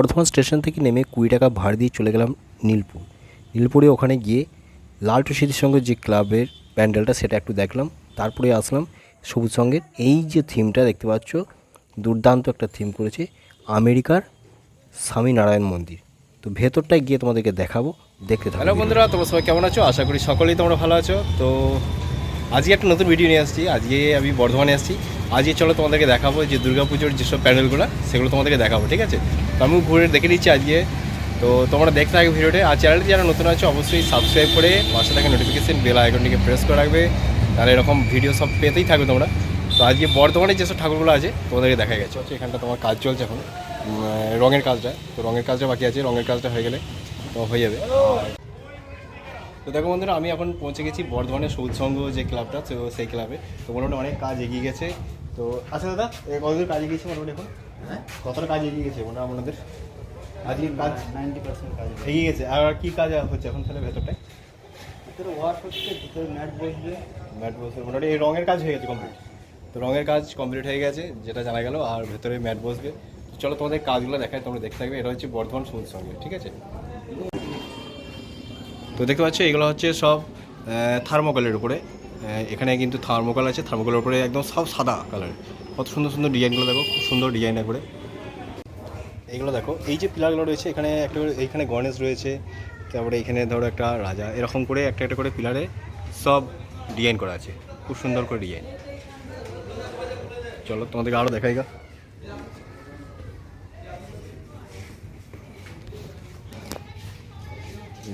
Bardhaman station থেকে নেমে কুড়ি টাকা ভাড়া দিয়ে চলে গেলাম নীলপুর। নীলপুরে ওখানে গিয়ে লালটু স্মৃতির সঙ্গে যে ক্লাবের প্যান্ডেলটা সেটা একটু দেখলাম, তারপরে আসলাম সবুজ সঙ্গের এই যে থিমটা দেখতে পাচ্ছ, দুর্দান্ত একটা থিম করেছে আমেরিকার স্বামীনারায়ণ মন্দির। তো ভেতরটায় গিয়ে তোমাদেরকে দেখাবো, দেখতে হ্যালো বন্ধুরা, তোমরা সবাই কেমন আছো? আশা করি সকলেই তোমরা ভালো আছো। তো আজকে একটা নতুন ভিডিও নিয়ে আসছি। আজকে আমি বর্ধমানে আসছি। আজকে চলো তোমাদেরকে দেখাবো যে দুর্গাপুজোর যেসব প্যান্ডেলগুলো সেগুলো তোমাদেরকে দেখাবো, ঠিক আছে? তো আমি ঘুরে দেখে নিচ্ছি আজকে। তো তোমরা দেখতে থাকবে ভিডিওটা, আর চ্যানেলটি যারা নতুন আছো, অবশ্যই সাবস্ক্রাইব করে পাশে থাকা নোটিফিকেশন বেল আইকনটিকে প্রেস করে রাখবে। তাহলে এরকম ভিডিও সব পেতেই থাকবে তোমরা। তো আজকে বর্ধমানে যেসব ঠাকুরগুলো আছে, তোমাদেরকে দেখা গেছে। হচ্ছে এখানটা তোমার কাজ চলছে এখন। রঙের কাজটা। তো রঙের কাজটা বাকি আছে, রঙের কাজটা হয়ে গেলে তো হয়ে যাবে। তো দেখো বন্ধুরা, আমি এখন পৌঁছে গেছি বর্ধমানের সবুজ সংঘ যে ক্লাবটা তো সেই ক্লাবে তো মোটামুটি অনেক কাজ এগিয়ে গেছে। তো আচ্ছা দাদা কতদূর কাজ এগিয়েছে মোটামুটি এখন হ্যাঁ? কতটা কাজ এগিয়ে গেছে মোটামুটি আপনাদের? আজকে কাজ নাইনটি পার্সেন্ট কাজ এগিয়ে গেছে। আর কি কাজ হচ্ছে এখন তাহলে ভেতরটায়? ভিতরে ওয়ার্ক হচ্ছে ভিতরে ম্যাট বসবে। ম্যাট বসবে মোটামুটি এই রঙের কাজ হয়ে গেছে কমপ্লিট তো রঙের কাজ কমপ্লিট হয়ে গেছে যেটা জানা গেল আর ভেতরে ম্যাট বসবে। চলো তোমাদের কাজগুলো দেখায় তোমরা দেখতে থাকবে এটা হচ্ছে বর্ধমান সবুজ সঙ্গে ঠিক আছে? তো দেখতে পাচ্ছ এগুলো হচ্ছে সব থার্মোকলের উপরে। এখানে কিন্তু থার্মোকল আছে। থার্মোকলের উপরে একদম সব সাদা কালার কত সুন্দর সুন্দর ডিজাইনগুলো দেখো, খুব সুন্দর ডিজাইন করে এইগুলো দেখো, এই যে পিলারগুলো রয়েছে, এখানে একটা এইখানে গণেশ রয়েছে, তারপরে এখানে ধরো একটা রাজা, এরকম করে একটা একটা করে পিলারে সব ডিজাইন করা আছে। খুব সুন্দর করে ডিজাইন চলো, তোমাদেরকে আরও দেখাই গা।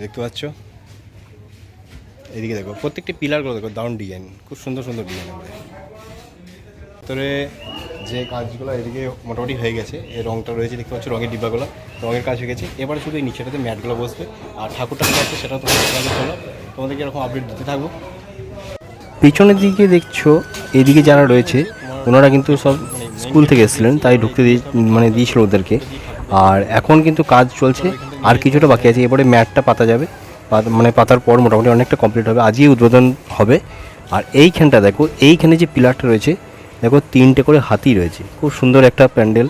দেখতে পাচ্ছ? এদিকে দেখো, প্রত্যেকটি পিলারগুলো দেখো দারুণ ডিজাইন খুব সুন্দর সুন্দর ডিজাইন করে ভিতরে যে কাজগুলো এদিকে মোটামুটি হয়ে গেছে এই রঙটা রয়েছে, দেখতে পাচ্ছ রঙের ডিব্বাগুলো, রঙের কাজ হয়ে গেছে। এবার শুধু এই নিচেটাতে ম্যাটগুলো বসবে, আর ঠাকুরটা আছে সেটা তো তোমাদেরকে এরকম আপডেট দিতে থাকব। পিছনের দিকে দেখছ, এদিকে যারা রয়েছে, ওনারা কিন্তু সব স্কুল থেকে এসেছিলেন, তাই ঢুকতে দিয়ে মানে দিয়েছিল ওদেরকে। আর এখন কিন্তু কাজ চলছে, আর কিছুটা বাকি আছে এরপরে ম্যাটটা পাতা যাবে। মানে পাতার পর মোটামুটি অনেকটা কমপ্লিট হবে, আজই উদ্বোধন হবে। আর এইখানটা দেখো, এইখানে যে পিলারটা রয়েছে, দেখো তিনটে করে হাতি রয়েছে, খুব সুন্দর একটা প্যান্ডেল।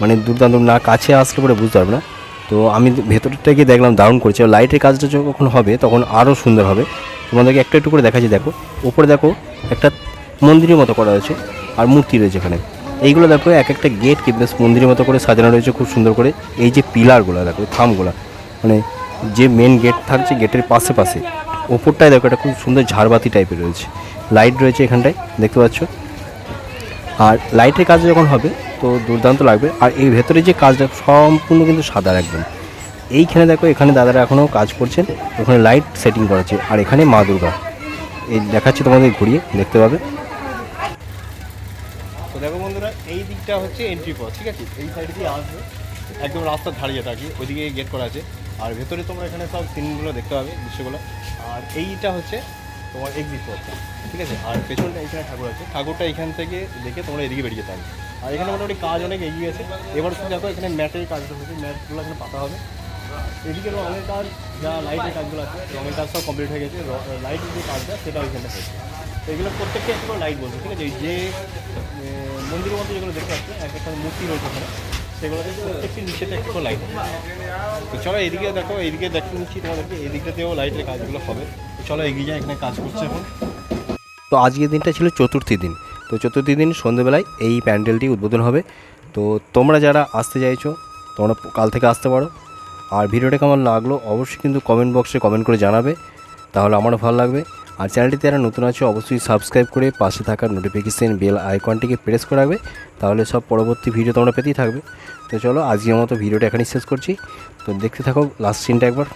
মানে দুর্দান্ত, না কাছে আসলে পরে বুঝতে পারবে না। তো আমি ভেতরটা গিয়ে দেখলাম, দারুণ করছে। লাইটের কাজটা যখন হবে, তখন আরও সুন্দর হবে। তোমাদেরকে একটা একটু করে দেখাচ্ছি, দেখো। উপরে দেখো, একটা মন্দিরের মতো করা হয়েছে, আর মূর্তি রয়েছে এখানে। এইগুলো দেখো, এক একটা গেট কি বেশ মন্দিরের মতো করে সাজানো রয়েছে, খুব সুন্দর করে। এই যে পিলারগুলো, দেখো, থামগুলো। মানে যে মেন গেট থাকছে গেটের পাশে পাশে। ওপরটায় দেখো একটা খুব সুন্দর ঝাড়বাতি টাইপের রয়েছে। লাইট রয়েছে এখানটায়, দেখতে পাচ্ছ? আর লাইটের কাজ যখন হবে, তো দুর্দান্ত লাগবে। আর এই ভেতরে যে কাজটা, সম্পূর্ণ কিন্তু সাদা একদম। এইখানে দেখো, এখানে দাদারা এখনও কাজ করছেন। ওখানে লাইট সেটিং করা আছে আর এখানে মা দুর্গা। এই দেখাচ্ছি তোমাদের ঘুরিয়ে, দেখতে পাবে। দেখো বন্ধুরা, এই দিকটা হচ্ছে এন্ট্রি পথ ঠিক আছে? এই সাইড দিয়ে আসবে। একদম রাস্তার ধারে যেটা আর কি, ওইদিকে গেট করা আছে। আর ভেতরে তোমরা এখানে সব সিনগুলো দেখতে পাবে, দৃশ্যগুলো। আর এইটা হচ্ছে তোমার এক্সিট পথটা ঠিক আছে? আর পেছনটা এখানে ঠাকুর আছে। ঠাকুরটা এখান থেকে দেখে তোমরা এদিকে বেরিয়ে যেতে আর এখানে মোটামুটি কাজ অনেক এগিয়ে আছে এবার দেখো এখানে ম্যাটের কাজটা হচ্ছে ম্যাটগুলো এখানে পাতা হবে। এদিকে রঙের কাজ, যা লাইটের কাজগুলো আছে, রঙের কাজ সব কমপ্লিট হয়ে গেছে। লাইটের যে কাজটা সেটা ওইখানে হয়েছে। তো এগুলো প্রত্যেকটা একটু লাইট বলছে, ঠিক আছে? যে মন্দিরের মধ্যে যেগুলো দেখতে পাচ্ছ, এক একটা মূর্তি রয়েছে ওখানে। সেগুলোতে প্রত্যেকটি নিচেতে একটু লাইট তো চলো দেখো দেখতে নিচ্ছি তোমাদেরকে লাইটের কাজগুলো হবে। চলো এগিয়ে এখানে কাজ করছে এখন। তো আজকের দিনটা ছিল চতুর্থী দিন। তো চতুর্থী দিন সন্ধেবেলায় এই প্যান্ডেলটি উদ্বোধন হবে। তো তোমরা যারা আসতে চাইছো, তোমরা কাল থেকে আসতে পারো। আর ভিডিওটা কেমন লাগল, অবশ্যই কিন্তু কমেন্ট বক্সে কমেন্ট করে জানাবে। তাহলে আমারও ভালো লাগবে। আর চ্যানেলটিতে যারা নতুন আছে, অবশ্যই সাবস্ক্রাইব করে পাশে থাকা নোটিফিকেশান বেল আইকনটিকে প্রেস করে রাখবে, তাহলে সব পরবর্তী ভিডিও তোমরা পেতেই থাকবে। তো চলো, আজকের মতো ভিডিওটা এখানেই শেষ করছি। তো দেখতে থাকো লাস্ট সিনটা একবার।